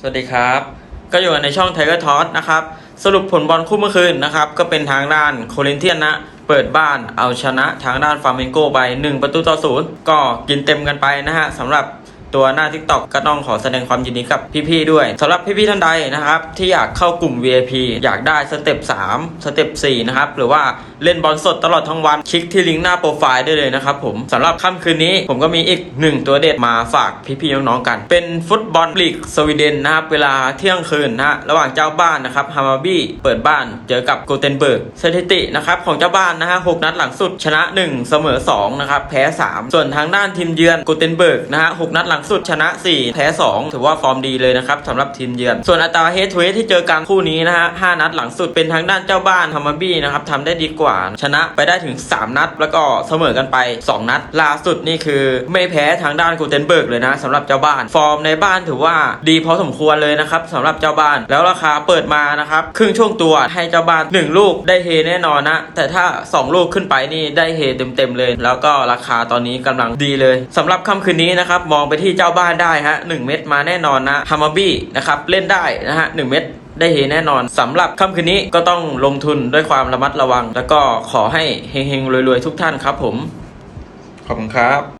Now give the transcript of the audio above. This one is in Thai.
สวัสดีครับ ก็อยู่ในช่อง Tiger t o s นะครับ สรุปผลบอลคู่เมื่อคืนนะครับ ก็เป็นทางด้านโคลินเทียนนะ เปิดบ้านเอาชนะทางด้านฟาร์เมนโกไป 1 ประตูต่อศูนย์ก็กินเต็มกันไปนะฮะสำหรับตัวหน้า TikTok ก็ต้องขอแสดงความยินดีกับพี่ๆด้วยสำหรับพี่ๆท่านใดนะครับ ที่อยากเข้ากลุ่ม VIP อยากได้สเต็ป3สเต็ป4นะครับหรือว่า เล่นบอลสดตลอดทั้งวัน คลิกที่ลิงก์หน้าโปรไฟล์ได้เลยนะครับผมสำหรับค่ำคืนนี้ผมก็มีอีกหนึ่งตัวเด็ดมาฝากพี่ๆน้องๆกัน เป็นฟุตบอลลีกสวีเดนนะครับเวลาเที่ยงคืนนะฮะระหว่างเจ้าบ้านนะครับฮามาบี้เปิดบ้านเจอกับโกเทนเบิร์กสถิตินะครับของเจ้าบ้านนะฮะหกนัดหลังสุดชนะ 1 เสมอ2นะครับแพ้ 3 ส่วนทางด้านทีมเยือนโกเทนเบิร์กนะฮะหกนัดหลังสุดชนะ 4 แพ้ 2 ถือว่าฟอร์มดีเลยนะครับสำหรับทีมเยือน ส่วนอัตราเฮดทูเฮดที่เจอกันคู่นี้นะฮะห้านัดหลังสุดเป็นทางด้านเจ้าบ้านฮามาบี้นะครับทำได้ดีกว่าชนะไปได้ถึง 3 นัด แล้วก็เสมอกันไป 2 นัด ล่าสุดนี่คือไม่แพ้ทางด้านกูเทนเบิร์กเลยนะสำหรับเจ้าบ้าน ฟอร์มในบ้านถือว่าดีพอสมควรเลยนะครับสำหรับเจ้าบ้าน แล้วราคาเปิดมานะครับครึ่งช่วงตัวให้เจ้าบ้าน 1 ลูกได้เฮแน่นอนนะ แต่ถ้า 2 ลูกขึ้นไปนี่ได้เฮเต็มๆเลย แล้วก็ราคาตอนนี้กำลังดีเลยสำหรับค่ำคืนนี้นะครับมองไปที่เจ้าบ้านได้ฮะ1เม็ดมาแน่นอนนะฮามาบี้นะครับเล่นได้นะฮะ1เม็ดได้เฮแน่นอนสำหรับค่ำคืนนี้ก็ต้องลงทุนด้วยความระมัดระวัง แล้วก็ขอให้เฮงๆรวยๆทุกท่านครับผม ขอบคุณครับ